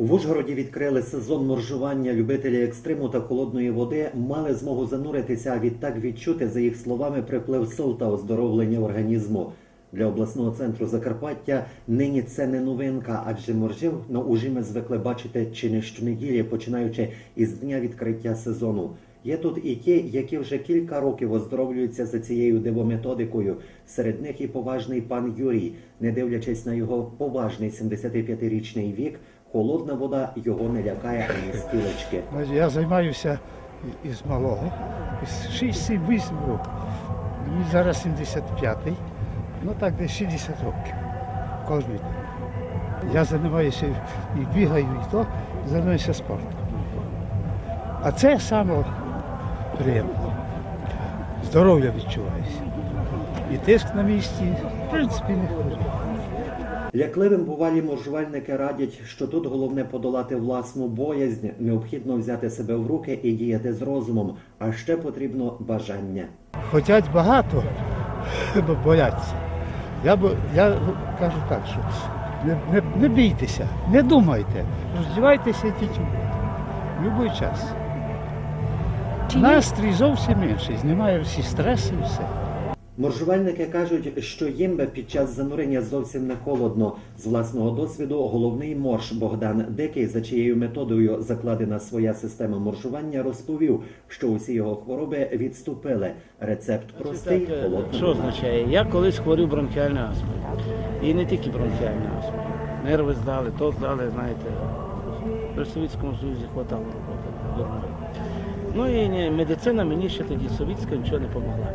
В Ужгороді відкрили сезон моржування. Любителі екстриму та холодної води мали змогу зануритися, а відтак відчути, за їх словами, приплив сил та оздоровлення організму. Для обласного центру Закарпаття нині це не новинка, адже моржів на ужі ми звикли бачити чи не щонеділі, починаючи із дня відкриття сезону. Є тут і ті, які вже кілька років оздоровлюються за цією дивометодикою. Серед них і поважний пан Юрій. Не дивлячись на його поважний 75-річний вік, холодна вода його не лякає ані стілечки. Я займаюся із малого, із 6-8 років. Мені зараз 75-й, ну так десь 60 років. Кожен день. Я займаюся і бігаю, і то, займаюся спортом. А це саме приємно. Здоров'я відчувається. І тиск на місці, в принципі, не хворію. Лякливим бувалі моржувальники радять, що тут головне подолати власну боязнь, необхідно взяти себе в руки і діяти з розумом, а ще потрібно бажання. Хотять багато, бо бояться. Я, бо- я кажу так, що не, не, не бійтеся, не думайте, роздівайтеся і йдіть у воду. В. Настрій зовсім інший, знімає всі стреси і все. Моржувальники кажуть, що їм би під час занурення зовсім не холодно. З власного досвіду головний морж Богдан Дикий, за чиєю методою закладена своя система моржування, розповів, що усі його хвороби відступили. Рецепт простий, Так, е, Що означає? Я колись хворів бронхіальною астмою. І не тільки бронхіальною астмою. Нерви здали, то здали, знаєте. При Совєтському Союзі хватало роботи. Ну і медицина мені ще тоді совітська нічого не допомогла.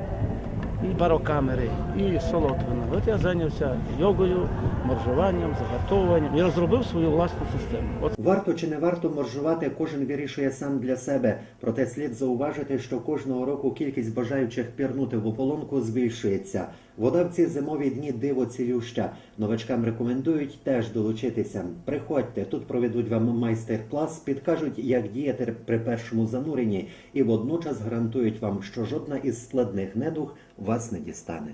І барокамери, і солотвина. От я зайнявся йогою, моржуванням, загартовуванням і розробив свою власну систему. От Варто чи не варто моржувати, кожен вирішує сам для себе. Проте слід зауважити, що кожного року кількість бажаючих пірнути в ополонку збільшується. Вода в ці зимові дні диво цілюща. Новачкам рекомендують теж долучитися. Приходьте, тут проведуть вам майстер-клас, підкажуть, як діяти при першому зануренні, і водночас гарантують вам, що жодна із складних недуг вас не дістане.